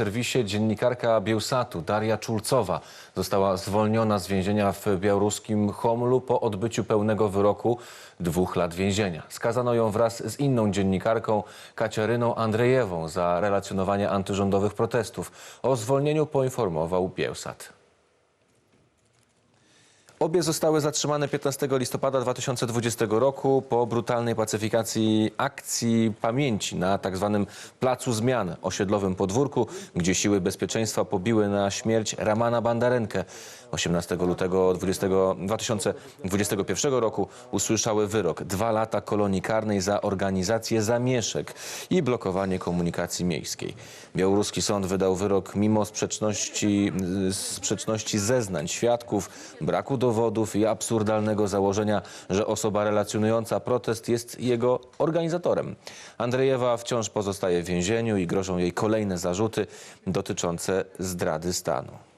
W serwisie dziennikarka Bielsatu Daria Czulcowa została zwolniona z więzienia w białoruskim Homlu po odbyciu pełnego wyroku dwóch lat więzienia. Skazano ją wraz z inną dziennikarką Kaciaryną Andrzejewą za relacjonowanie antyrządowych protestów. O zwolnieniu poinformował Bielsat. Obie zostały zatrzymane 15 listopada 2020 roku po brutalnej pacyfikacji akcji pamięci na tzw. Placu Zmian, osiedlowym podwórku, gdzie siły bezpieczeństwa pobiły na śmierć Ramana Bandarenkę. 18 lutego 20, 2021 roku usłyszały wyrok. Dwa lata kolonii karnej za organizację zamieszek i blokowanie komunikacji miejskiej. Białoruski sąd wydał wyrok mimo sprzeczności, sprzeczności zeznań świadków, braku dowodów i absurdalnego założenia, że osoba relacjonująca protest jest jego organizatorem. Andrzejewa wciąż pozostaje w więzieniu i grożą jej kolejne zarzuty dotyczące zdrady stanu.